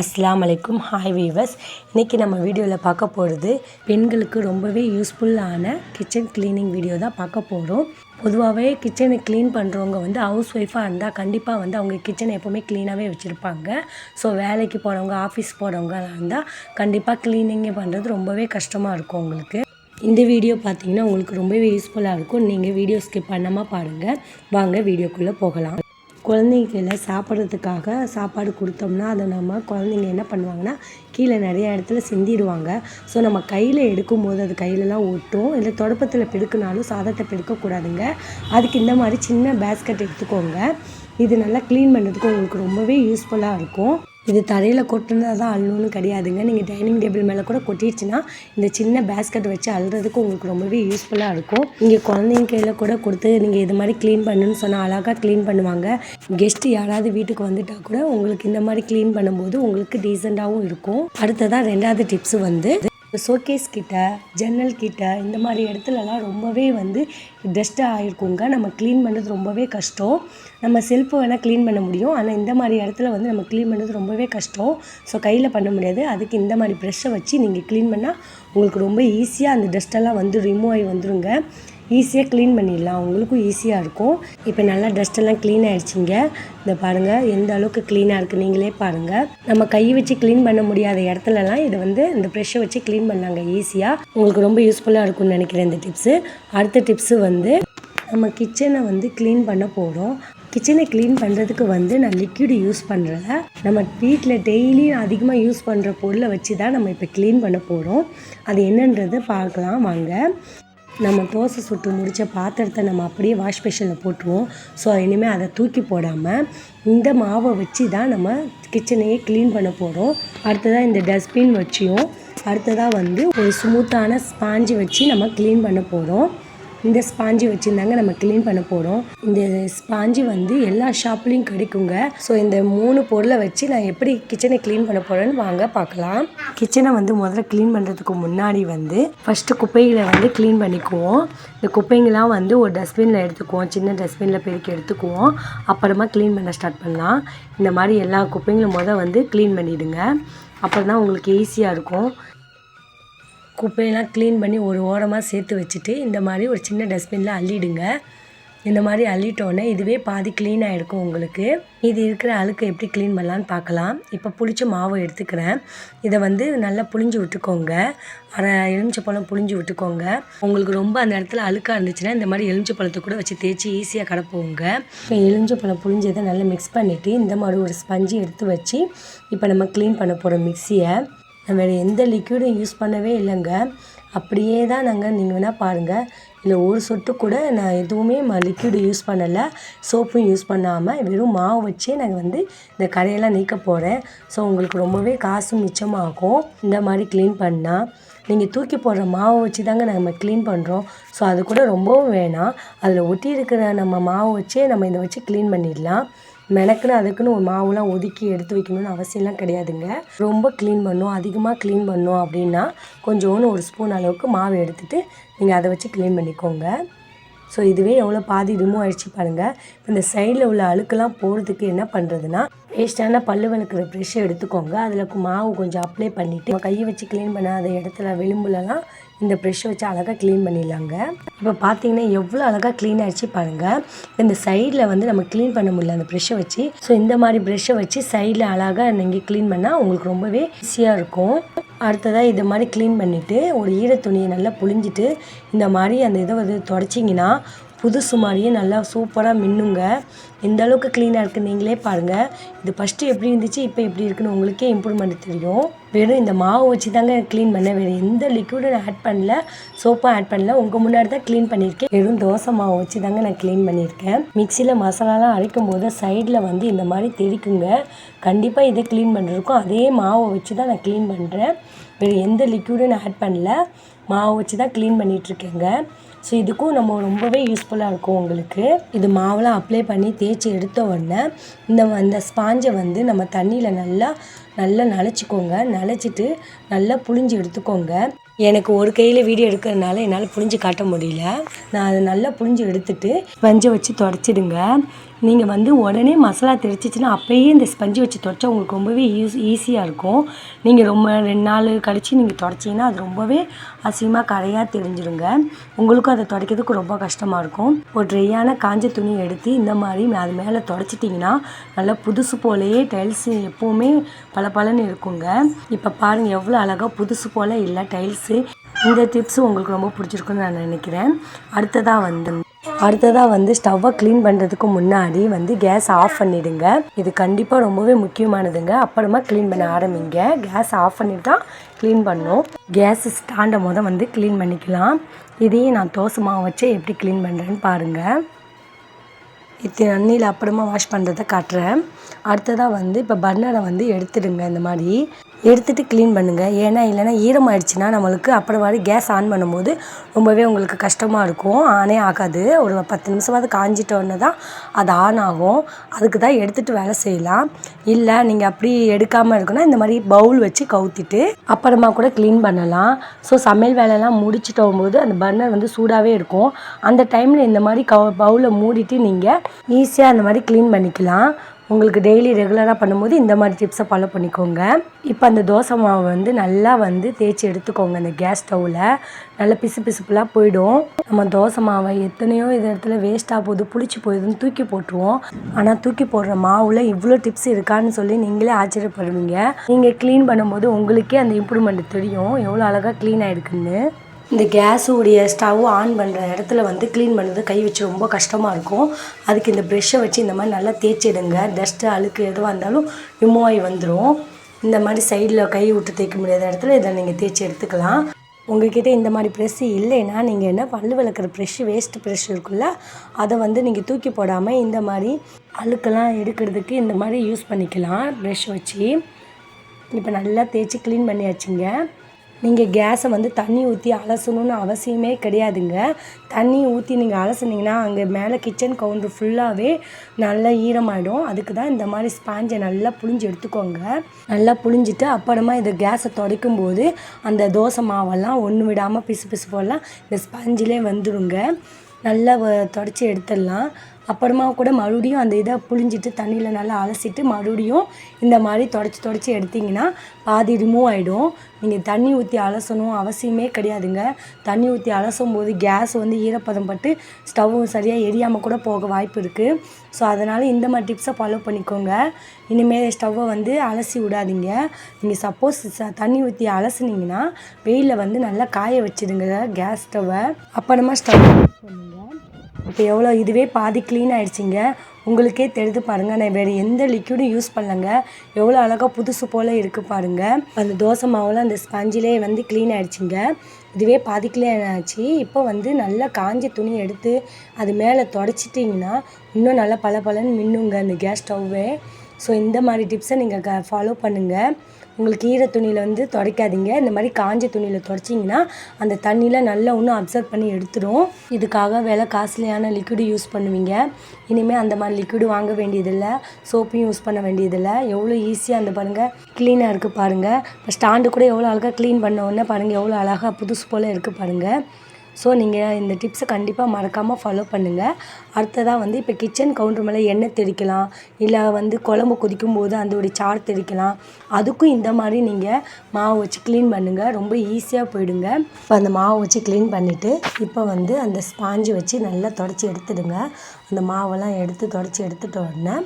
அஸ்லாம் அலைக்கும். Hi viewers இன்றைக்கி நம்ம வீடியோவில் பார்க்க போகிறது பெண்களுக்கு ரொம்பவே யூஸ்ஃபுல்லான கிச்சன் க்ளீனிங் வீடியோ தான் பார்க்க போகிறோம் பொதுவாகவே கிச்சனை க்ளீன் பண்ணுறவங்க வந்து ஹவுஸ் ஒய்ஃபாக இருந்தால் கண்டிப்பாக வந்து அவங்க கிச்சனை எப்போவுமே க்ளீனாகவே வச்சுருப்பாங்க. ஸோ வேலைக்கு போகிறவங்க ஆஃபீஸ் போகிறவங்க இருந்தால் கண்டிப்பாக க்ளீனிங்கே பண்ணுறது ரொம்பவே கஷ்டமாக இருக்கும் உங்களுக்கு. இந்த வீடியோ பார்த்தீங்கன்னா உங்களுக்கு ரொம்பவே யூஸ்ஃபுல்லாக இருக்கும். நீங்கள் வீடியோ ஸ்கிப் பண்ணாமல் பாருங்கள் வாங்க வீடியோக்குள்ளே போகலாம். குழந்தைங்கள சாப்பிட்றதுக்காக சாப்பாடு கொடுத்தோம்னா அதை நம்ம குழந்தைங்க என்ன பண்ணுவாங்கன்னா கீழே நிறைய இடத்துல சிந்திடுவாங்க. ஸோ நம்ம கையில் எடுக்கும்போது அது கையிலலாம் ஒட்டும். இல்லை தொடப்பத்தில் பெருக்குனாலும் சாதத்தை பெருக்கக்கூடாதுங்க. அதுக்கு இந்த மாதிரி சின்ன பேஸ்கட் எடுத்துக்கோங்க. இது நல்லா க்ளீன் பண்ணுறதுக்கு உங்களுக்கு ரொம்பவே யூஸ்ஃபுல்லாக இருக்கும். இது தரையில் கொட்டுனா தான் அள்ளணும்னு கிடையாதுங்க. நீங்கள் டைனிங் டேபிள் மேலே கூட கொட்டிடுச்சுன்னா இந்த சின்ன பேஸ்கெட் வச்சு அள்ளுறதுக்கு உங்களுக்கு ரொம்பவே யூஸ்ஃபுல்லாக இருக்கும். இங்கே குழந்தைங்க கையில் கூட கொடுத்து நீங்கள் இது மாதிரி க்ளீன் பண்ணுன்னு சொன்னால் அழகாக க்ளீன் பண்ணுவாங்க. கெஸ்ட்டு யாராவது வீட்டுக்கு வந்துட்டால் கூட உங்களுக்கு இந்த மாதிரி க்ளீன் பண்ணும்போது உங்களுக்கு டீசெண்டாகவும் இருக்கும். அடுத்ததான் ரெண்டாவது டிப்ஸ் வந்து ஷோகேஸ் கிட்ட ஜன்னல் கிட்ட இந்த மாதிரி இடத்துலலாம் ரொம்பவே வந்து டஸ்ட்டாக ஆகிருக்குங்க நம்ம க்ளீன் பண்ணுறது ரொம்பவே கஷ்டம். நம்ம செல்ஃபு வேணால் க்ளீன் பண்ண முடியும். ஆனால் இந்த மாதிரி இடத்துல வந்து நம்ம க்ளீன் பண்ணுறது ரொம்பவே கஷ்டம். ஸோ கையில் பண்ண முடியாது. அதுக்கு இந்த மாதிரி ப்ரெஷ்ஷை வச்சு நீங்கள் க்ளீன் பண்ணால் உங்களுக்கு ரொம்ப ஈஸியாக அந்த டஸ்ட்டெல்லாம் வந்து ரிமூவ் ஆகி வந்துருங்க. ஈஸியாக க்ளீன் பண்ணிடலாம். உங்களுக்கும் ஈஸியாக இருக்கும். இப்போ நல்லா டஸ்ட்டெல்லாம் க்ளீன் ஆகிடுச்சிங்க இந்த பாருங்கள் எந்த அளவுக்கு க்ளீனாக இருக்குது நீங்களே பாருங்கள் நம்ம கை வச்சு க்ளீன் பண்ண முடியாத இடத்துலலாம் இதை வந்து இந்த ப்ரெஷ்ஷை வச்சு க்ளீன் பண்ணாங்க ஈஸியாக உங்களுக்கு ரொம்ப யூஸ்ஃபுல்லாக இருக்கும்னு நினைக்கிறேன் இந்த டிப்ஸு அடுத்த டிப்ஸு வந்து நம்ம கிச்சனை வந்து க்ளீன் பண்ண போகிறோம் கிச்சனை க்ளீன் பண்ணுறதுக்கு வந்து நான் லிக்விட் யூஸ் பண்ணுறல நம்ம வீட்டில் டெய்லி அதிகமாக யூஸ் பண்ணுற பொருளை வச்சு தான் நம்ம இப்போ க்ளீன் பண்ண போகிறோம் அது என்னன்றது பார்க்கலாம். வாங்க. நம்ம தோசை சுட்டு முடித்த பாத்திரத்தை நம்ம அப்படியே வாஷ் மிஷினில் போட்டுருவோம். ஸோ இனிமேல் அதை தூக்கி போடாமல் இந்த மாவை வச்சு தான் நம்ம கிச்சனையே க்ளீன் பண்ண போகிறோம் அடுத்ததாக இந்த டஸ்ட்பின் வச்சியும் அடுத்ததாக வந்து ஒரு ஸ்மூத்தான ஸ்பாஞ்சு வச்சு நம்ம க்ளீன் பண்ண போகிறோம் இந்த ஸ்பாஞ்சு வச்சுருந்தாங்க நம்ம க்ளீன் பண்ண போகிறோம் இந்த ஸ்பாஞ்சு வந்து எல்லா ஷாப்லேயும் கிடைக்குங்க. ஸோ இந்த மூணு பொருளை வச்சு நான் எப்படி கிச்சனை க்ளீன் பண்ண போகிறேன்னு வாங்க பார்க்கலாம். கிச்சனை வந்து முதல்ல க்ளீன் பண்ணுறதுக்கு முன்னாடி வந்து ஃபஸ்ட்டு குப்பைகளை வந்து க்ளீன் பண்ணிக்குவோம். இந்த குப்பைங்களாம் வந்து ஒரு டஸ்ட்பினில் எடுத்துக்குவோம் சின்ன டஸ்ட்பினில் பெருக்கி எடுத்துக்குவோம். அப்புறமா க்ளீன் பண்ண ஸ்டார்ட் பண்ணலாம். இந்த மாதிரி எல்லா குப்பைங்களும் முதல் வந்து க்ளீன் பண்ணிவிடுங்க அப்புறம் தான் உங்களுக்கு ஈஸியாக இருக்கும். குப்பையெல்லாம் க்ளீன் பண்ணி ஒரு ஓரமாக சேர்த்து வச்சுட்டு இந்த மாதிரி ஒரு சின்ன டஸ்ட்பினில் அள்ளிடுங்க. இந்த மாதிரி அள்ளிட்டோன்னே இதுவே பாதி க்ளீனாக இருக்கும் உங்களுக்கு. இது இருக்கிற அழுக்கு எப்படி க்ளீன் பண்ணலான்னு பார்க்கலாம். இப்போ புளிச்ச மாவு எடுத்துக்கிறேன். இதை வந்து நல்லா புளிஞ்சு விட்டுக்கோங்க. அரை எலுமிச்சப்பழம் புளிஞ்சு விட்டுக்கோங்க. உங்களுக்கு ரொம்ப அந்த இடத்துல அழுக்காக இருந்துச்சுன்னா இந்த மாதிரி எலுமிச்சப்பழத்தை கூட வச்சு தேய்ச்சி ஈஸியாக கடப்போங்க இப்போ எலுமிச்சப்பழம் புளிஞ்சதை நல்லா மிக்ஸ் பண்ணிவிட்டு இந்த மாதிரி ஒரு ஸ்பஞ்சு எடுத்து வச்சு இப்போ நம்ம க்ளீன் பண்ண போகிறோம் மிக்சியை நான் வேறு எந்த லிக்விடும் யூஸ் பண்ணவே இல்லைங்க. அப்படியே தான் நாங்கள் நீங்கள் வேணால் பாருங்கள் இல்லை ஒரு சொட்டு கூட நான் எதுவுமே ம லிக்விடு யூஸ் பண்ணலை. சோப்பும் யூஸ் பண்ணாமல் வெறும் மாவு வச்சே நாங்கள் வந்து இந்த கரையெல்லாம் நீக்க போகிறேன் ஸோ உங்களுக்கு ரொம்பவே காசும் மிச்சமாகும். இந்த மாதிரி க்ளீன் பண்ணால் நீங்கள் தூக்கி போடுற மாவை வச்சு தாங்க நம்ம க்ளீன் பண்ணுறோம் ஸோ அது கூட ரொம்பவும் வேணாம். அதில் ஒட்டி இருக்கிற நம்ம மாவை வச்சே நம்ம இதை வச்சு க்ளீன் பண்ணிடலாம். மெனக்குன்னு அதுக்குன்னு ஒரு மாவுலாம் ஒதுக்கி எடுத்து வைக்கணும்னு அவசியம்லாம் கிடையாதுங்க. ரொம்ப க்ளீன் பண்ணும் அதிகமாக க்ளீன் பண்ணோம் அப்படின்னா கொஞ்சோன்னு ஒரு ஸ்பூன் அளவுக்கு மாவு எடுத்துகிட்டு நீங்கள் அதை வச்சு க்ளீன் பண்ணிக்கோங்க. ஸோ இதுவே எவ்வளோ பாதி ரிமூவ் அழிச்சு பாருங்கள் இப்போ இந்த சைடில் உள்ள அழுக்கெல்லாம் போகிறதுக்கு என்ன பண்ணுறதுன்னா வேஸ்ட்டான பல்லு விளக்குற ப்ரெஷ்ஷை எடுத்துக்கோங்க. அதில் மாவு கொஞ்சம் அப்ளை பண்ணிவிட்டு கையை வச்சு க்ளீன் பண்ணாத இடத்துல விளிம்புலலாம் இந்த ப்ரெஷ்ஷை வச்சு அழகாக க்ளீன் பண்ணிடலாங்க. இப்போ பார்த்தீங்கன்னா எவ்வளோ அழகாக க்ளீன் ஆகிடுச்சு பாருங்கள் இந்த சைடில் வந்து நம்ம க்ளீன் பண்ண முடியல அந்த ப்ரெஷ்ஷை வச்சு. ஸோ இந்த மாதிரி ப்ரெஷ்ஷை வச்சு சைடில் அழகாக நீங்கள் க்ளீன் பண்ணால் உங்களுக்கு ரொம்பவே ஈஸியாக இருக்கும். அடுத்ததாக இதை மாதிரி க்ளீன் பண்ணிவிட்டு ஒரு ஈர துணியை நல்லா புழிஞ்சிட்டு இந்த மாதிரி அந்த இதை வந்து தொடச்சிங்கன்னா புதுசு மாதிரியே நல்லா சூப்பராக மின்னுங்க. எந்த அளவுக்கு க்ளீனாக இருக்குது நீங்களே பாருங்கள் இது ஃபஸ்ட்டு எப்படி இருந்துச்சு இப்போ எப்படி இருக்குன்னு உங்களுக்கே இம்ப்ரூவ்மெண்ட் தெரியும். வெறும் இந்த மாவு வச்சு தாங்க க்ளீன் பண்ணேன். வேறு எந்த லிக்விடும் நான் ஆட் பண்ணல சோப்பும் ஆட் பண்ணல. உங்கள் முன்னாடி தான் க்ளீன் பண்ணியிருக்கேன். வெறும் தோசை மாவு வச்சு தாங்க நான் க்ளீன் பண்ணியிருக்கேன். மிக்சியில் மசாலாலாம் அரைக்கும் போது சைடில் வந்து இந்த மாதிரி தெரிக்குங்க கண்டிப்பாக இதை க்ளீன் பண்ணுறதுக்கும் அதே மாவை வச்சு தான் நான் க்ளீன் பண்ணுறேன் வேறு எந்த லிக்விடும் நான் ஆட் பண்ணல. மாவு வச்சு தான் க்ளீன் பண்ணிகிட்ருக்கேங்க ஸோ இதுக்கும் நம்ம ரொம்பவே யூஸ்ஃபுல்லாக இருக்கும் உங்களுக்கு. இது மாவெலாம் அப்ளை பண்ணி தேய்ச்சி எடுத்த உடனே இந்த அந்த ஸ்பாஞ்சை வந்து நம்ம தண்ணியில் நல்லா நல்லா நனைச்சிக்கோங்க. நனைச்சிட்டு நல்லா புழிஞ்சு எடுத்துக்கோங்க. எனக்கு ஒரு கையில் வீடியோ எடுக்கிறதுனால என்னால் புழிஞ்சு காட்ட முடியல. நான் அதை நல்லா புழிஞ்சு எடுத்துட்டு ஸ்பஞ்சை வச்சு தொடச்சிடுங்க. நீங்கள் வந்து உடனே மசாலா தெரிச்சிச்சின்னா அப்போயே இந்த ஸ்பஞ்சு வச்சு தொடச்சா உங்களுக்கு ரொம்பவே யூஸ் ஈஸியாக இருக்கும். நீங்கள் ரொம்ப ரெண்டு நாள் கழித்து நீங்கள் தொடச்சிங்கன்னா அது ரொம்பவே அசிங்கமாக கரையாக தெரிஞ்சிருங்க. உங்களுக்கும் அதை துடைக்கிறதுக்கு ரொம்ப கஷ்டமாக இருக்கும். ஒரு ட்ரையான காஞ்ச துணி எடுத்து இந்த மாதிரி அது மேலே துடைச்சிட்டிங்கன்னா நல்லா புதுசு போலேயே டைல்ஸு எப்போவுமே பளபளன்னு இருக்குங்க. இப்போ பாருங்கள் எவ்வளோ அழகாக புதுசு போல் இல்லை டைல்ஸு இந்த டிப்ஸும் உங்களுக்கு ரொம்ப பிடிச்சிருக்குன்னு நான் நினைக்கிறேன். அடுத்ததாக வந்து அடுத்ததாக வந்து ஸ்டவ்வை க்ளீன் பண்ணுறதுக்கு முன்னாடி வந்து கேஸ் ஆஃப் பண்ணிவிடுங்க இது கண்டிப்பாக ரொம்பவே முக்கியமானதுங்க. அப்புறமா க்ளீன் பண்ண ஆரம்பிங்க. கேஸ் ஆஃப் பண்ணிட்டு தான் க்ளீன் பண்ணணும் கேஸ் ஸ்டாண்டை மொதல் வந்து க்ளீன் பண்ணிக்கலாம். இதையும் நான் தோசை மாவு வச்சு எப்படி க்ளீன் பண்ணுறேன்னு பாருங்கள் இத்தனை தண்ணியில் அப்புறமா வாஷ் பண்ணுறதை காட்டுறேன். அடுத்ததாக வந்து இப்போ பர்னரை வந்து எடுத்துடுங்க இந்த மாதிரி. எடுத்துகிட்டு க்ளீன் பண்ணுங்கள் ஏன்னா இல்லைனா ஈரமாயிடுச்சுன்னா நம்மளுக்கு அப்புறம் மாதிரி கேஸ் ஆன் பண்ணும்போது ரொம்பவே உங்களுக்கு கஷ்டமாக இருக்கும். ஆனே ஆகாது. ஒரு பத்து நிமிஷமாவது காஞ்சிட்டோன்னு தான் அது ஆன் ஆகும். அதுக்கு தான் எடுத்துகிட்டு வேலை செய்யலாம். இல்லை நீங்கள் அப்படி எடுக்காமல் இருக்குன்னா இந்த மாதிரி பவுல் வச்சு கவுத்திட்டு அப்புறமா கூட க்ளீன் பண்ணலாம். ஸோ சமையல் வேலைலாம் முடிச்சுட்டு போது அந்த பர்னர் வந்து சூடாகவே இருக்கும். அந்த டைமில் இந்த மாதிரி கவு பவுலை மூடிட்டு நீங்கள் ஈஸியாக அந்த மாதிரி க்ளீன் பண்ணிக்கலாம். உங்களுக்கு டெய்லி ரெகுலராக பண்ணும்போது இந்த மாதிரி டிப்ஸை ஃபாலோ பண்ணிக்கோங்க. இப்போ அந்த தோசை மாவு வந்து நல்லா வந்து தேய்ச்சி எடுத்துக்கோங்க அந்த கேஸ் ஸ்டவ்வில் நல்லா பிசு பிசுப்புலாம் போயிடும். நம்ம தோசை மாவை எத்தனையோ இது இடத்துல வேஸ்ட்டாக போகுது புளிச்சு போயிடுதுன்னு தூக்கி போட்டுருவோம். ஆனால் தூக்கி போடுற மாவில் இவ்வளோ டிப்ஸ் இருக்கான்னு சொல்லி நீங்களே ஆச்சரியப்படுவீங்க. நீங்கள் க்ளீன் பண்ணும்போது உங்களுக்கே அந்த இம்ப்ரூவ்மெண்ட் தெரியும். எவ்வளோ அழகாக க்ளீன் ஆகிருக்குன்னு இந்த கேஸுடைய ஸ்டவ் ஆன் பண்ணுற இடத்துல வந்து க்ளீன் பண்ணுறது கை வச்சு ரொம்ப கஷ்டமாக இருக்கும். அதுக்கு இந்த ப்ரெஷ்ஷை வச்சு இந்த மாதிரி நல்லா தேய்ச்சிடுங்க டஸ்ட்டு அழுக்கு எதுவாக இருந்தாலும் ரிமூவ் ஆகி வந்துடும் இந்த மாதிரி சைடில் கை விட்டு தேய்க்க முடியாத இடத்துல இதை நீங்கள் தேய்ச்சி எடுத்துக்கலாம். உங்ககிட்ட இந்த மாதிரி ப்ரெஷ்ஷு இல்லைன்னா நீங்கள் என்ன பல்லு விளக்குற ப்ரெஷ்ஷு வேஸ்ட்டு ப்ரெஷ் இருக்குல்ல அதை வந்து நீங்கள் தூக்கி போடாமல் இந்த மாதிரி அழுக்கெல்லாம் எடுக்கிறதுக்கு இந்த மாதிரி யூஸ் பண்ணிக்கலாம். ப்ரெஷ் வச்சு. இப்போ நல்லா தேய்ச்சி க்ளீன் பண்ணியாச்சுங்க. நீங்கள் கேஸை வந்து தண்ணி ஊற்றி அலசணும்னு அவசியமே கிடையாதுங்க. தண்ணி ஊற்றி நீங்கள் அலசுனீங்கன்னா அங்கே மேலே கிச்சன் கவுண்டர் ஃபுல்லாகவே நல்லா ஈரமாயிடும். அதுக்கு தான் இந்த மாதிரி ஸ்பாஞ்சை நல்லா புழிஞ்சு எடுத்துக்கோங்க. நல்லா புழிஞ்சிட்டு அப்புறமா இந்த கேஸை துடைக்கும் போது அந்த தோசை மாவெல்லாம் ஒன்று விடாமல் பிசு பிசு போடலாம். இந்த ஸ்பாஞ்சிலே வந்துடுங்க நல்லா தொடச்சி எடுத்துடலாம். அப்புறமா கூட மறுபடியும் அந்த இதை புழிஞ்சிட்டு தண்ணியில் நல்லா அலசிட்டு மறுபடியும் இந்த மாதிரி தொடச்சி தொடச்சி எடுத்திங்கன்னா பாதி ரிமூவ் ஆகிடும் நீங்கள் தண்ணி ஊற்றி அலசணும் அவசியமே கிடையாதுங்க. தண்ணி ஊற்றி அலசும் போது கேஸ் வந்து ஈரப்பதம் பட்டு ஸ்டவ்வும் சரியாக எரியாமல் கூட போக வாய்ப்பு இருக்குது ஸோ அதனால் இந்த மாதிரி டிப்ஸை ஃபாலோ பண்ணிக்கோங்க. இனிமேல் ஸ்டவ்வை வந்து அலசி விடாதீங்க. நீங்கள் சப்போஸ் ச தண்ணி ஊற்றி அலசுனீங்கன்னா வெயிலில் வந்து நல்லா காய வச்சிடுங்க கேஸ் ஸ்டவ்வை அப்புறமா ஸ்டவ் சொன்னீங்க இப்போ எவ்வளோ இதுவே பாதி க்ளீன் ஆகிடுச்சிங்க உங்களுக்கே தெரிந்து பாருங்கள் நான் வேறு எந்த லிக்யூடும் யூஸ் பண்ணலங்க. எவ்வளோ அழகாக புதுசு போல் இருக்குது பாருங்கள் அந்த தோசை மாவில் அந்த ஸ்பஞ்சிலே வந்து க்ளீன் ஆகிடுச்சிங்க இதுவே பாதி க்ளீன் ஆச்சு. இப்போ வந்து நல்லா காஞ்ச துணி எடுத்து அது மேலே தொடச்சிட்டிங்கன்னா இன்னும் நல்லா பல பலன்னு மின்னுங்க அந்த கேஸ் ஸ்டவ்வே ஸோ இந்த மாதிரி டிப்ஸை நீங்கள் க ஃபாலோ பண்ணுங்கள் உங்களுக்கு ஈர துணியில் வந்து துடைக்காதீங்க. இந்த மாதிரி காஞ்ச துணியில் துடைச்சிங்கன்னா அந்த தண்ணியில் நல்லா ஒன்றும் அப்சர்வ் பண்ணி எடுத்துடும் இதுக்காக விலை காஸ்ட்லியான லிக்விடு யூஸ் பண்ணுவீங்க. இனிமேல் அந்த மாதிரி லிக்விடு வாங்க வேண்டியதில்லை. சோப்பையும் யூஸ் பண்ண வேண்டியதில்லை. எவ்வளோ ஈஸியாக அந்த பாருங்கள் க்ளீனாக இருக்குது பாருங்கள் இப்போ ஸ்டாண்டு கூட எவ்வளோ அழகாக க்ளீன் பண்ண உடனே பாருங்கள் எவ்வளோ அழகாக புதுசு போல் இருக்குது பாருங்கள் ஸோ நீங்கள் இந்த டிப்ஸை கண்டிப்பாக மறக்காமல் ஃபாலோ பண்ணுங்கள் அடுத்ததாக வந்து இப்போ கிச்சன் கவுண்டர் மேலே எண்ணெய் தெளிக்கலாம். இல்லை வந்து குழம்பு கொதிக்கும் போது அதோடைய சாறு தெளிக்கலாம். அதுக்கும் இந்த மாதிரி நீங்கள் மாவு வச்சு க்ளீன் பண்ணுங்கள் ரொம்ப ஈஸியாக போயிடுங்க. இப்போ அந்த மாவு வச்சு க்ளீன் பண்ணிவிட்டு இப்போ வந்து அந்த ஸ்பாஞ்சு வச்சு நல்லா தொடச்சி எடுத்துடுங்க. அந்த மாவெல்லாம் எடுத்து தொடச்சி எடுத்துட்ட உடனே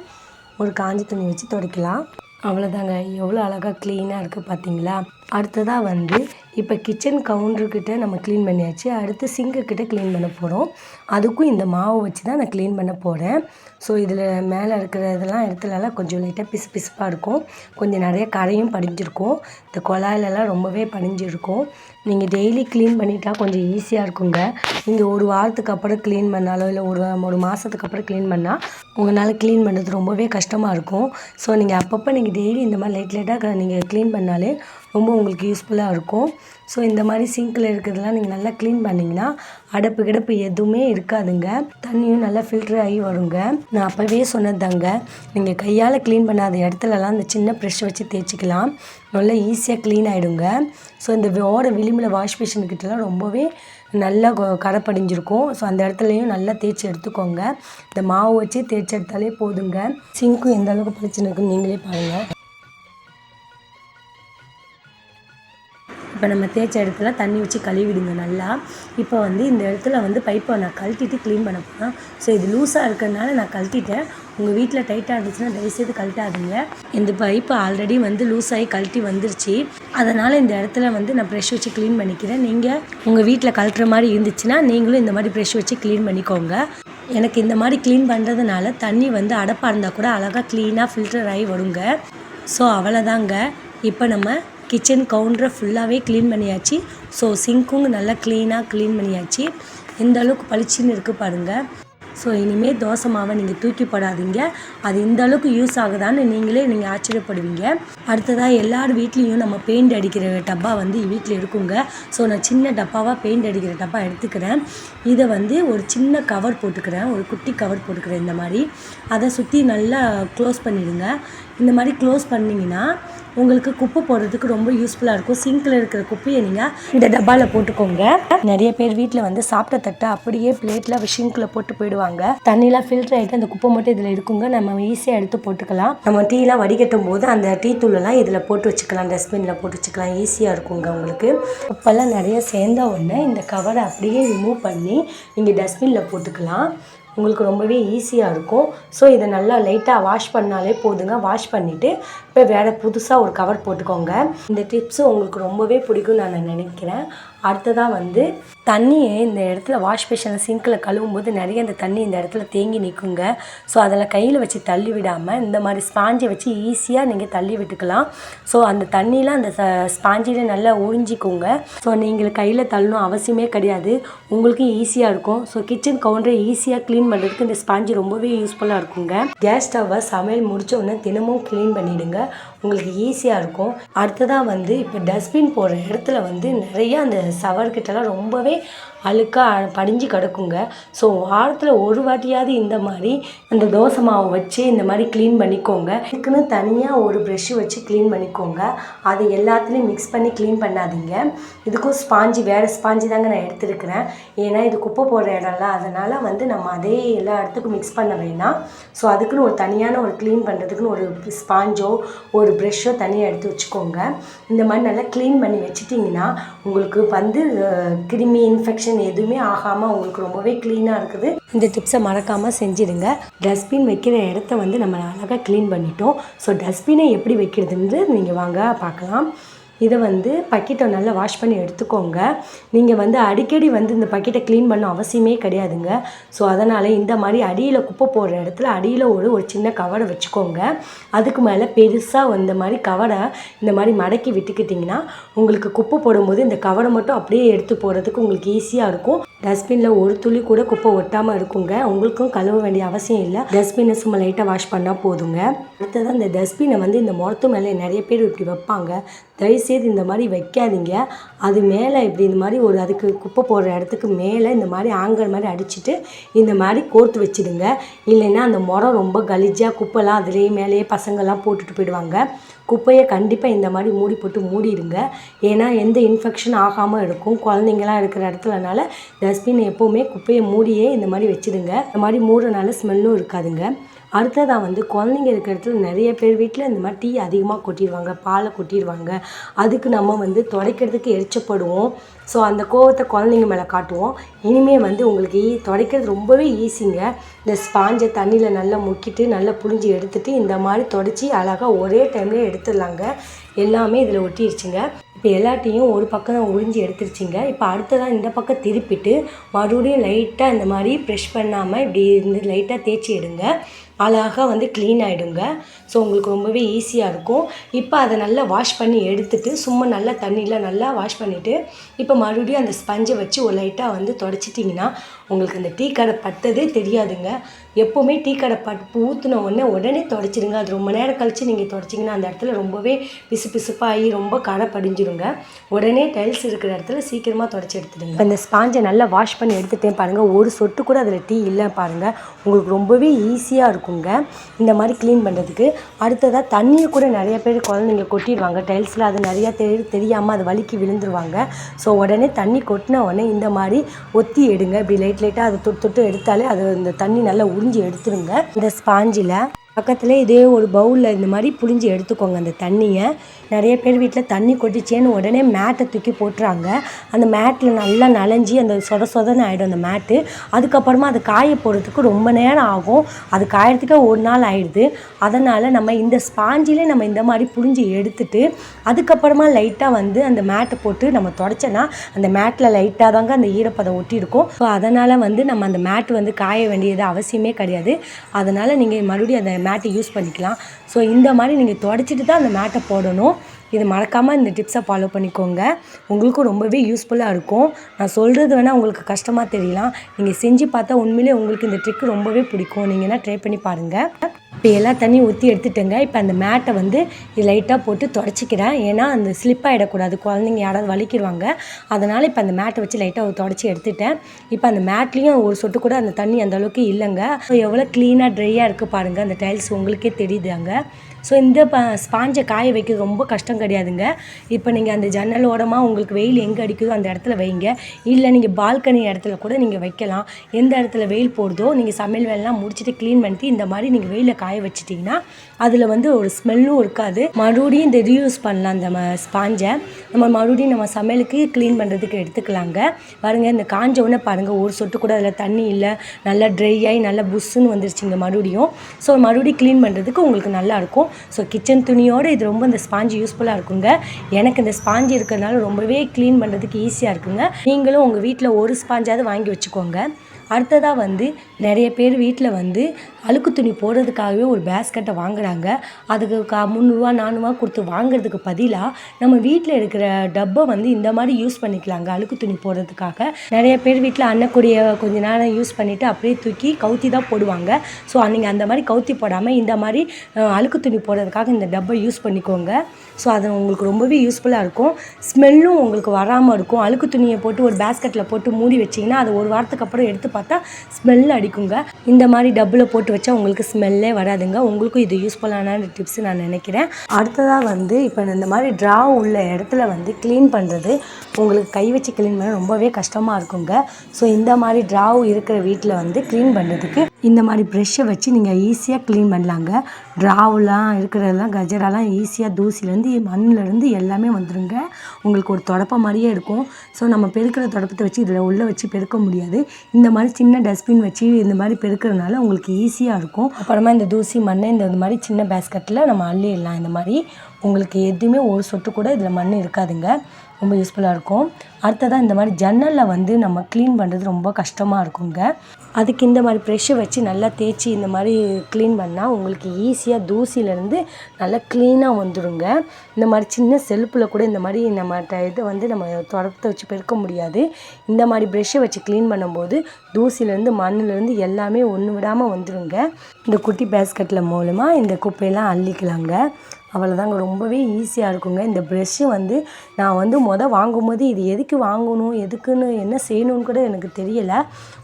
ஒரு காஞ்சி துணி வச்சு துடைக்கலாம். அவ்வளோதாங்க எவ்வளோ அழகாக க்ளீனாக இருக்குது பார்த்தீங்களா அடுத்ததாக வந்து இப்போ கிச்சன் கவுண்டர்கிட்ட நம்ம க்ளீன் பண்ணியாச்சு. அடுத்து சிங்கக்கிட்ட க்ளீன் பண்ண போகிறோம் அதுக்கும் இந்த மாவு வச்சு தான் நான் க்ளீன் பண்ண போகிறேன் ஸோ இதில் மேலே இருக்கிற இதெல்லாம் இடத்துலலாம் கொஞ்சம் லைட்டாக பிசு பிசுப்பாக இருக்கும். கொஞ்சம் நிறைய கரையும் படிஞ்சிருக்கும். இந்த குழாயிலலாம் ரொம்பவே படிஞ்சிருக்கும் நீங்கள் டெய்லி க்ளீன் பண்ணிட்டா கொஞ்சம் ஈஸியாக இருக்குங்க. நீங்கள் ஒரு வாரத்துக்கு அப்புறம் க்ளீன் பண்ணாலோ இல்லை ஒரு ஒரு மாதத்துக்கு அப்புறம் க்ளீன் பண்ணால் உங்களால் க்ளீன் பண்ணுறது ரொம்பவே கஷ்டமாக இருக்கும். ஸோ நீங்கள் அப்பப்போ நீங்கள் டெய்லி இந்த மாதிரி லைட் லைட்டாக நீங்கள் க்ளீன் பண்ணாலே ரொம்ப உங்களுக்கு யூஸ்ஃபுல்லாக இருக்கும். ஸோ இந்த மாதிரி சிங்கில் இருக்கிறதெல்லாம் நீங்கள் நல்லா க்ளீன் பண்ணிங்கன்னா அடப்பு கிடப்பு எதுவுமே இருக்காதுங்க. தண்ணியும் நல்லா ஃபில்டர் ஆகி வருங்க. நான் அப்போவே சொன்னதாங்க நீங்கள் கையால் க்ளீன் பண்ணாத இடத்துலலாம் அந்த சின்ன ப்ரெஷ் வச்சு தேய்ச்சிக்கலாம். நல்லா ஈஸியாக க்ளீன் ஆகிடுங்க ஸோ இந்த ஓட விளிம்பில் வாஷ் மிஷின்கிட்டலாம் ரொம்பவே நல்லா கொ- கரை படிஞ்சிருக்கும் ஸோ அந்த இடத்துலையும் நல்லா தேய்ச்சி எடுத்துக்கோங்க. இந்த மாவு வச்சு தேய்ச்சி எடுத்தாலே போதுங்க. சிங்க்கும் எந்த அளவுக்கு பிரச்சனை இருக்குன்னு நீங்களே பாருங்கள் இப்போ நம்ம தேய்ச்ச இடத்துல தண்ணி வச்சு கழுவிடுங்க நல்லா. இப்போ வந்து இந்த இடத்துல வந்து பைப்பை நான் கழட்டிட்டு க்ளீன் பண்ண போகிறேன் ஸோ இது லூஸாக இருக்கிறதுனால நான் கழட்டிட்டேன். உங்கள் வீட்டில் டைட்டாக இருந்துச்சுன்னா தயவுசெய்து கழட்டாதீங்க. இந்த பைப்பு ஆல்ரெடி வந்து லூஸ் ஆகி கழட்டி வந்துருச்சு. அதனால் இந்த இடத்துல வந்து நான் ப்ரெஷ் வச்சு க்ளீன் பண்ணிக்கிறேன். நீங்கள் உங்கள் வீட்டில் கழட்டுற மாதிரி இருந்துச்சுன்னா நீங்களும் இந்த மாதிரி ப்ரெஷ் வச்சு க்ளீன் பண்ணிக்கோங்க. எனக்கு இந்த மாதிரி க்ளீன் பண்ணுறதுனால தண்ணி வந்து அடப்பாக இருந்தால் கூட அழகாக க்ளீனாக ஃபில்டர் ஆகி வருங்க. ஸோ அவ்வளோதாங்க இப்போ நம்ம கிச்சன் கவுண்டரை ஃபுல்லாகவே க்ளீன் பண்ணியாச்சு. ஸோ சிங்க்கும் நல்லா க்ளீனாக க்ளீன் பண்ணியாச்சு. எந்த அளவுக்கு பளிச்சுன்னு இருக்குது பாருங்கள் ஸோ இனிமேல் தோசை மாவை நீங்கள் தூக்கி போடாதீங்க. அது இந்த அளவுக்கு யூஸ் ஆகுதான்னு நீங்களே நீங்கள் ஆச்சரியப்படுவீங்க. அடுத்ததாக எல்லார் வீட்லேயும் நம்ம பெயிண்ட் அடிக்கிற டப்பா வந்து வீட்டில் இருக்குங்க. ஸோ நான் சின்ன டப்பாவாக பெயிண்ட் அடிக்கிற டப்பா எடுத்துக்கிறேன். இதை வந்து ஒரு சின்ன கவர் போட்டுக்கிறேன். ஒரு குட்டி கவர் போட்டுக்கிறேன் இந்த மாதிரி. அதை சுற்றி நல்லா க்ளோஸ் பண்ணிவிடுங்க இந்த மாதிரி க்ளோஸ் பண்ணிங்கன்னா உங்களுக்கு குப்பை போடுறதுக்கு ரொம்ப யூஸ்ஃபுல்லாக இருக்கும். சிங்கில் இருக்கிற குப்பையை நீங்கள் இந்த டப்பாவில் போட்டுக்கோங்க. நிறைய பேர் வீட்டில் வந்து சாப்பிட்ட தட்டை அப்படியே பிளேட்டில் ஷிங்கில் போட்டு போயிடுவாங்க. தண்ணிலாம் ஃபில்டர் ஆகிட்டு அந்த குப்பை மட்டும் இதில் இருக்குங்க நம்ம ஈஸியாக எடுத்து போட்டுக்கலாம். நம்ம டீலாம் வடிகட்டும் போது அந்த டீ தூளெல்லாம் இதில் போட்டு வச்சுக்கலாம். டஸ்ட்பினில் போட்டு வச்சுக்கலாம். ஈஸியாக இருக்குங்க உங்களுக்கு. குப்பெல்லாம் நிறைய சேர்ந்த உடனே இந்த கவரை அப்படியே ரிமூவ் பண்ணி நீங்கள் டஸ்ட்பினில் போட்டுக்கலாம். உங்களுக்கு ரொம்பவே ஈஸியாக இருக்கும். ஸோ இதை நல்லா லைட்டாக வாஷ் பண்ணாலே போதுங்க. வாஷ் பண்ணிவிட்டு இப்போ வேறு புதுசாக ஒரு கவர் போட்டுக்கோங்க. இந்த டிப்ஸு உங்களுக்கு ரொம்பவே பிடிக்கும்னு நான் நினைக்கிறேன். அடுத்ததாக வந்து தண்ணியை இந்த இடத்துல வாஷ் பேஷனில் சிங்கில் கழுவும் போது நிறைய இந்த தண்ணி இந்த இடத்துல தேங்கி நிற்குங்க ஸோ அதில் கையில் வச்சு தள்ளி விடாமல் இந்த மாதிரி ஸ்பாஞ்சை வச்சு ஈஸியாக நீங்கள் தள்ளி விட்டுக்கலாம். ஸோ அந்த தண்ணிலாம் அந்த ஸ்பாஞ்சில் நல்லா உறிஞ்சிக்கோங்க. ஸோ நீங்கள் கையில் தள்ளணும் அவசியமே கிடையாது. உங்களுக்கு ஈஸியாக இருக்கும். ஸோ கிச்சன் கவுண்டரை ஈஸியாக க்ளீன் பண்ணுறதுக்கு இந்த ஸ்பாஞ்சு ரொம்பவே யூஸ்ஃபுல்லாக இருக்குங்க. கேஸ் ஸ்டவ்வை சமையல் முடித்த உடனே தினமும் க்ளீன் பண்ணிவிடுங்க உங்களுக்கு ஈஸியாக இருக்கும். அடுத்ததாக வந்து இப்போ டஸ்ட்பின் போடுற இடத்துல வந்து நிறைய அந்த சவர்கிட்டலாம் ரொம்பவே அழுக்காக படிஞ்சு கிடக்குங்க. ஸோ வாரத்தில் ஒரு வாட்டியாவது இந்த மாதிரி அந்த தோசை மாவு வச்சு இந்த மாதிரி க்ளீன் பண்ணிக்கோங்க. இதுக்குன்னு தனியாக ஒரு ப்ரெஷ்ஷு வச்சு க்ளீன் பண்ணிக்கோங்க. அது எல்லாத்துலேயும் மிக்ஸ் பண்ணி க்ளீன் பண்ணாதீங்க. இதுக்கும் ஸ்பாஞ்சு வேறு ஸ்பாஞ்சு தாங்க நான் எடுத்துருக்கிறேன். ஏன்னா இது குப்பை போடுற இடம்ல. அதனால் வந்து நம்ம அதே எல்லா இடத்துக்கும் மிக்ஸ் பண்ண வேணாம். ஸோ அதுக்குன்னு ஒரு தனியான ஒரு க்ளீன் பண்ணுறதுக்குன்னு ஒரு ஸ்பாஞ்சோ ஒரு ப்ரெஷ்ஷோ தனியாக எடுத்து வச்சுக்கோங்க. இந்த மாதிரி நல்லா க்ளீன் பண்ணி வச்சிட்டிங்கன்னா உங்களுக்கு வந்து கிருமி இன்ஃபெக்ஷன் எதுவுமே ஆகாமல் உங்களுக்கு ரொம்பவே க்ளீனாக இருக்குது. இந்த டிப்ஸை மறக்காமல் செஞ்சிடுங்க. டஸ்ட்பின் வைக்கிற இடத்த வந்து நம்ம அழகாக க்ளீன் பண்ணிட்டோம். ஸோ டஸ்ட்பினை எப்படி வைக்கிறதுன்னு நீங்கள் வாங்க பார்க்கலாம். இதை வந்து பக்கெட்டை நல்லா வாஷ் பண்ணி எடுத்துக்கோங்க. நீங்கள் வந்து அடிக்கடி வந்து இந்த பக்கெட்டை க்ளீன் பண்ண அவசியமே கிடையாதுங்க. ஸோ அதனால் இந்த மாதிரி அடியில் குப்பை போடுற இடத்துல அடியில் ஒரு ஒரு சின்ன கவரை வச்சுக்கோங்க. அதுக்கு மேலே பெருசாக இந்த மாதிரி கவரை இந்த மாதிரி மடக்கி விட்டுக்கிட்டிங்கன்னா உங்களுக்கு குப்பை போடும்போது இந்த கவரை மட்டும் அப்படியே எடுத்து போடுறதுக்கு உங்களுக்கு ஈஸியாக இருக்கும். டஸ்ட்பினில் ஒரு துளி கூட குப்பை ஒட்டாமல் இருக்குங்க. உங்களுக்கும் கழுவ வேண்டிய அவசியம் இல்லை. டஸ்ட்பினை சும்மா லைட்டாக வாஷ் பண்ணால் போதுங்க. அடுத்தது இந்த டஸ்ட்பினை வந்து இந்த முரத்து மேலே நிறைய பேர் இப்படி வைப்பாங்க. தயவுசெய்து இந்த மாதிரி வைக்காதீங்க. அது மேலே இப்படி இந்த மாதிரி ஒரு அதுக்கு குப்பை போடுற இடத்துக்கு மேலே இந்த மாதிரி ஆங்கர் மாதிரி அடிச்சுட்டு இந்த மாதிரி கோர்த்து வச்சிடுங்க. இல்லைன்னா அந்த முறம் ரொம்ப கலிஜாக குப்பைலாம் அதுலேயே மேலேயே பசங்கள்லாம் போட்டுட்டு போயிடுவாங்க. குப்பையை கண்டிப்பாக இந்த மாதிரி மூடி போட்டு மூடிடுங்க. ஏன்னா எந்த இன்ஃபெக்ஷன் ஆகாமல் இருக்கும். குழந்தைங்களாம் இருக்கிற இடத்துலனால டஸ்ட்பின் எப்போவுமே குப்பையை மூடியே இந்த மாதிரி வச்சிடுங்க. இந்த மாதிரி மூடுறனால ஸ்மெல்லும் இருக்காதுங்க. அடுத்ததாக வந்து குழந்தைங்க இருக்கிற இடத்துல நிறைய பேர் வீட்டில் இந்த மாதிரி டீ அதிகமாக கொட்டிடுவாங்க பாலை கொட்டிடுவாங்க. அதுக்கு நம்ம வந்து துடைக்கிறதுக்கு எரிச்சப்படுவோம். ஸோ அந்த கோவத்தை குழந்தைங்க மேலே காட்டுவோம். இனிமேல் வந்து உங்களுக்கு ஈ துடைக்கிறது ரொம்பவே ஈஸிங்க இந்த ஸ்பாஞ்சை தண்ணியில் நல்லா முக்கிட்டு நல்லா புழிஞ்சு எடுத்துகிட்டு இந்த மாதிரி தொடச்சி அழகாக ஒரே டைம்லேயே எடுத்துடலாங்க. எல்லாமே இதில் ஒட்டிடுச்சுங்க இப்போ எல்லாத்தையும் ஒரு பக்கம் தான் உறிஞ்சி எடுத்துருச்சிங்க. இப்போ அடுத்ததான் இந்த பக்கம் திருப்பிட்டு மறுபடியும் லைட்டாக இந்த மாதிரி ப்ரெஷ் பண்ணாமல் இப்படி இருந்து லைட்டாக தேய்ச்சி எடுங்க. அழகாக வந்து க்ளீன் ஆகிடுங்க ஸோ உங்களுக்கு ரொம்பவே ஈஸியாக இருக்கும். இப்போ அதை நல்லா வாஷ் பண்ணி எடுத்துட்டு சும்மா நல்லா தண்ணியில் நல்லா வாஷ் பண்ணிவிட்டு இப்போ மறுபடியும் அந்த ஸ்பஞ்சை வச்சு ஒரு லைட்டாக வந்து தொடச்சிட்டிங்கன்னா உங்களுக்கு அந்த டீ கடை பட்டதே தெரியாதுங்க. எப்போவுமே டீ கடை பட் ஊற்றின உடனே உடனே தொடச்சிடுங்க. அது ரொம்ப நேரம் கழித்து நீங்கள் தொடச்சிங்கன்னா அந்த இடத்துல ரொம்பவே பிசு பிசுப்பாகி ரொம்ப கடை படிஞ்சிருங்க உடனே டைல்ஸ் இருக்கிற இடத்துல சீக்கிரமாக தொடச்சி எடுத்துடுங்க. அந்த இந்த ஸ்பாஞ்சை நல்லா வாஷ் பண்ணி எடுத்துட்டேன் பாருங்கள் ஒரு சொட்டு கூட அதில் டீ இல்லை பாருங்கள் உங்களுக்கு ரொம்பவே ஈஸியாக இருக்குங்க. இந்த மாதிரி க்ளீன் பண்ணுறதுக்கு அடுத்ததாக தண்ணியை கூட நிறைய பேர் குழந்தைங்க கொட்டிடுவாங்க. டைல்ஸில் அது நிறையா தெரி தெரியாமல் அது வலிக்கு விழுந்துருவாங்க. ஸோ உடனே தண்ணி கொட்டின உடனே இந்த மாதிரி ஒத்தி எடுங்க. இப்படி லைட் லைட்டாக அதை தொட்டு தொட்டு எடுத்தாலே அது இந்த தண்ணி நல்லா உறிஞ்சி எடுத்துருங்க. இந்த ஸ்பாஞ்சில் பக்கத்தில் இதே ஒரு பவுலில் இந்த மாதிரி புழிஞ்சு எடுத்துக்கோங்க. அந்த தண்ணியை நிறைய பேர் வீட்டில் தண்ணி கொட்டிச்சேன்னு உடனே மேட்டை தூக்கி போட்டுறாங்க. அந்த மேட்டில் நல்லா நனைஞ்சி அந்த சொத சொதன்னு ஆகிடும் அந்த மேட்டு. அதுக்கப்புறமா அது காய போடுறதுக்கு ரொம்ப நேரம் ஆகும். அது காயறதுக்கே ஒரு நாள் ஆயிடுது. அதனால் நம்ம இந்த ஸ்பாஞ்சிலே நம்ம இந்த மாதிரி புழிஞ்சு எடுத்துட்டு அதுக்கப்புறமா லைட்டாக வந்து அந்த மேட்டை போட்டு நம்ம தொடச்சோன்னா அந்த மேட்டில் லைட்டாக தாங்க அந்த ஈரப்பதம் ஒட்டி இருக்கும் ஸோ அதனால் வந்து நம்ம அந்த மேட்டு வந்து காய வேண்டியது அவசியமே கிடையாது. அதனால் நீங்கள் மறுபடியும் அந்த மேட்டை யூஸ் பண்ணிக்கலாம். ஸோ இந்த மாதிரி நீங்கள் தொடச்சிட்டு தான் அந்த மேட்டை போடணும். இது மறக்காமல் இந்த டிப்ஸை ஃபாலோ பண்ணிக்கோங்க. உங்களுக்கும் ரொம்பவே யூஸ்ஃபுல்லாக இருக்கும். நான் சொல்கிறது வேணால் உங்களுக்கு கஷ்டமாக தெரியலாம். நீங்கள் செஞ்சு பார்த்தா உண்மையிலே உங்களுக்கு இந்த ட்ரிக் ரொம்பவே பிடிக்கும். நீங்கள் என்ன ட்ரை பண்ணி பாருங்கள் இப்போ எல்லா தண்ணியும் ஊற்றி எடுத்துட்டேங்க. இப்போ அந்த மேட்டை வந்து இது லைட்டாக போட்டு தொடச்சிக்கிறேன். ஏன்னா அந்த ஸ்லிப் ஆகிடக்கூடாது குழந்தைங்க யாராவது வலிக்கிடுவாங்க அதனால் இப்போ அந்த மேட்டை வச்சு லைட்டாக தொடச்சி எடுத்துட்டேன். இப்போ அந்த மேட்லேயும் ஒரு சொட்டு கூட அந்த தண்ணி அந்தளவுக்கு இல்லைங்க. ஸோ எவ்வளோ க்ளீனாக ட்ரையாக இருக்குது பாருங்கள் அந்த டைல்ஸ் உங்களுக்கே தெரியுது அங்கே ஸோ இந்த ப ஸ்பாஞ்சை காய வைக்கிறது ரொம்ப கஷ்டம் கிடையாதுங்க. இப்போ நீங்கள் அந்த ஜன்னல் ஓரமாக உங்களுக்கு வெயில் எங்கே அடிக்குதோ அந்த இடத்துல வைங்க. இல்லை நீங்கள் பால்கனி இடத்துல கூட நீங்கள் வைக்கலாம். எந்த இடத்துல வெயில் போடுதோ நீங்கள் சமையல் வேலைலாம் முடிச்சுட்டு க்ளீன் பண்ணிட்டு இந்த மாதிரி நீங்கள் வெயிலில் காய வச்சிட்டிங்கன்னா அதில் வந்து ஒரு ஸ்மெல்லும் இருக்காது. மறுபடியும் இந்த ரீயூஸ் பண்ணலாம் அந்த ஸ்பாஞ்சை. நம்ம மறுபடியும் நம்ம சமையலுக்கு க்ளீன் பண்ணுறதுக்கு எடுத்துக்கலாங்க. பாருங்கள் இந்த காஞ்ச உடனே பாருங்கள் ஒரு சொட்டு கூட அதில் தண்ணி இல்லை. நல்லா ட்ரை ஆகி நல்லா புஷ்ஷுன்னு வந்துருச்சுங்க மறுபடியும். ஸோ மறுபடியும் க்ளீன் பண்ணுறதுக்கு உங்களுக்கு நல்லாயிருக்கும் ஸோ கிச்சன் துணியோடு இது ரொம்ப இந்த ஸ்பாஞ்சு யூஸ்ஃபுல்லாக இருக்குங்க. எனக்கு இந்த ஸ்பாஞ்சு இருக்கிறதுனால ரொம்பவே க்ளீன் பண்ணுறதுக்கு ஈஸியாக இருக்குங்க. நீங்களும் உங்கள் வீட்டில் ஒரு ஸ்பாஞ்சாவது வாங்கி வச்சுக்கோங்க. அடுத்ததாக வந்து நிறைய பேர் வீட்டில் வந்து அழுக்கு துணி போடுறதுக்காகவே ஒரு பேஸ்கெட்டை வாங்குகிறாங்க அதுக்கு கா முந்நூறுரூவா நானூறுவா கொடுத்து வாங்குறதுக்கு பதிலாக நம்ம வீட்டில் இருக்கிற டப்பை வந்து இந்த மாதிரி யூஸ் பண்ணிக்கலாங்க. அழுக்கு துணி போடுறதுக்காக. நிறைய பேர் வீட்டில் அன்னக்கூடிய கொஞ்ச நேரம் யூஸ் பண்ணிவிட்டு அப்படியே தூக்கி கவுத்தி தான் போடுவாங்க. ஸோ நீங்கள் அந்த மாதிரி கவுத்தி போடாமல் இந்த மாதிரி அழுக்கு துணி போடுறதுக்காக இந்த டப்பை யூஸ் பண்ணிக்கோங்க. ஸோ அது உங்களுக்கு ரொம்பவே யூஸ்ஃபுல்லாக இருக்கும். ஸ்மெல்லும் உங்களுக்கு வராமல் இருக்கும். அழுக்கு துணியை போட்டு ஒரு பேஸ்கெட்டில் போட்டு மூடி வச்சிங்கன்னா அது ஒரு வாரத்துக்கு அப்புறம் எடுத்து பார்த்தா ஸ்மெல் இருக்குங்க இந்த மாதிரி டப்பில் போட்டு வச்சா உங்களுக்கு ஸ்மெல்லே வராதுங்க. உங்களுக்கும் இது யூஸ்ஃபுல்லான டிப்ஸ் நான் நினைக்கிறேன். அடுத்ததாக வந்து இப்போ இந்த மாதிரி ட்ரா உள்ள இடத்துல வந்து க்ளீன் பண்ணுறது உங்களுக்கு கை வச்சு க்ளீன் பண்ண ரொம்பவே கஷ்டமாக இருக்குங்க. ஸோ இந்த மாதிரி ட்ராவ் இருக்கிற வீட்டில் வந்து க்ளீன் பண்ணுறதுக்கு இந்த மாதிரி ப்ரெஷ்ஷை வச்சு நீங்கள் ஈஸியாக க்ளீன் பண்ணலாங்க. ட்ராவெலாம் இருக்கிறதெல்லாம் கஜராலாம் ஈஸியாக தூசிலேருந்து மண்ணிலேருந்து எல்லாமே வந்துடுங்க உங்களுக்கு ஒரு தொடப்ப மாதிரியே இருக்கும். ஸோ நம்ம பெருக்கிற தொடப்பத்தை வச்சு இதில் உள்ளே வச்சு பெருக்க முடியாது. இந்த மாதிரி சின்ன டஸ்ட்பின் வச்சு இந்த மாதிரி பெருக்கிறதுனால உங்களுக்கு ஈஸியாக இருக்கும். அப்புறமா இந்த தூசி மண்ணை இந்த இந்த மாதிரி சின்ன பேஸ்கெட்டில் நம்ம அள்ளிடலாம். இந்த மாதிரி உங்களுக்கு எதுவுமே ஒரு சொட்டு கூட இதில் மண் இருக்காதுங்க. ரொம்ப யூஸ்ஃபுல்லாக இருக்கும். அடுத்ததாக இந்த மாதிரி ஜன்னலில் வந்து நம்ம க்ளீன் பண்ணுறது ரொம்ப கஷ்டமாக இருக்குங்க. அதுக்கு இந்த மாதிரி ப்ரெஷ்ஷை வச்சு நல்லா தேய்ச்சி இந்த மாதிரி க்ளீன் பண்ணால் உங்களுக்கு ஈஸியாக தூசியிலேருந்து நல்லா க்ளீனாக வந்துடுங்க இந்த மாதிரி சின்ன செல்ஃபில் கூட இந்த மாதிரி நம்ம இதை வந்து நம்ம தொடத்தை வச்சு பெருக்க முடியாது. இந்த மாதிரி ப்ரெஷ்ஷை வச்சு க்ளீன் பண்ணும்போது தூசியிலேருந்து மண்ணுலேருந்து எல்லாமே ஒன்று விடாமல் வந்துடுங்க இந்த குட்டி பேஸ்கெட்டில் மூலமாக இந்த குப்பையெல்லாம் அள்ளிக்கலாங்க. அவ்வளோதாங்க ரொம்பவே ஈஸியாக இருக்குங்க. இந்த ப்ரெஷ்ஷு வந்து நான் வந்து மொதல் வாங்கும்போது இது எதுக்கு வாங்கணும் எதுக்குன்னு என்ன செய்யணும்னு கூட எனக்கு தெரியலை.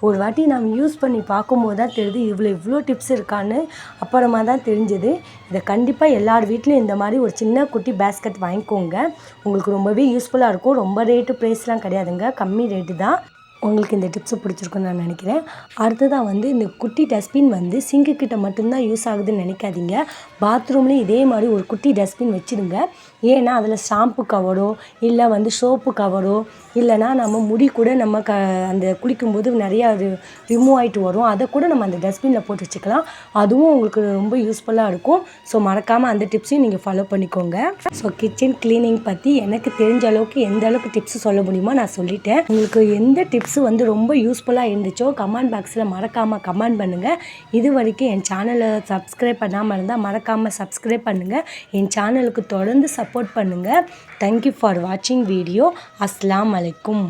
ஒரு வாட்டி நான் யூஸ் பண்ணி பார்க்கும்போது தான் தெரியுது இவ்வளோ இவ்வளோ டிப்ஸ் இருக்கான்னு அப்புறமா தான் தெரிஞ்சது. இதை கண்டிப்பாக எல்லார் வீட்லேயும் இந்த மாதிரி ஒரு சின்ன குட்டி பேஸ்கட் வாங்கிக்கோங்க. உங்களுக்கு ரொம்பவே யூஸ்ஃபுல்லாக இருக்கும். ரொம்ப ரேட்டு ப்ரைஸ்லாம் கிடையாதுங்க. கம்மி ரேட்டு தான். உங்களுக்கு இந்த டிப்ஸு பிடிச்சிருக்குன்னு நான் நினைக்கிறேன். அடுத்ததாக வந்து இந்த குட்டி டஸ்ட்பின் வந்து சிங்கு கிட்ட மட்டும்தான் யூஸ் ஆகுதுன்னு நினைக்காதீங்க. பாத்ரூம்லேயும் இதே மாதிரி ஒரு குட்டி டஸ்ட்பின் வச்சுருங்க ஏன்னா அதில் ஷாம்பு கவரோ இல்லை வந்து சோப்பு கவரோ இல்லைன்னா நம்ம முடி கூட நம்ம க அந்த குளிக்கும்போது நிறையா அது ரிமூவ் ஆகிட்டு வரும். அதை கூட நம்ம அந்த டஸ்ட்பினில் போட்டு வச்சுக்கலாம். அதுவும் உங்களுக்கு ரொம்ப யூஸ்ஃபுல்லாக இருக்கும். ஸோ மறக்காமல் அந்த டிப்ஸையும் நீங்கள் ஃபாலோ பண்ணிக்கோங்க. ஸோ கிச்சன் க்ளீனிங் பற்றி எனக்கு தெரிஞ்ச அளவுக்கு எந்த அளவுக்கு டிப்ஸ் சொல்ல முடியுமோ நான் சொல்லிட்டேன். உங்களுக்கு எந்த டிப்ஸ் வந்து ரொம்ப யூஸ்ஃபுல்லாக இருந்துச்சோ கமெண்ட் பாக்ஸில் மறக்காமல் கமெண்ட் பண்ணுங்கள் இது வரைக்கும் என் சேனலை சப்ஸ்கிரைப் பண்ணாமல் இருந்தால் மறக்காமல் சப்ஸ்கிரைப் பண்ணுங்கள் என் சேனலுக்கு தொடர்ந்து சப்போர்ட் பண்ணுங்கள் தேங்க்யூ ஃபார் வாட்சிங் வீடியோ அஸ்லாம் அலைக்கும்.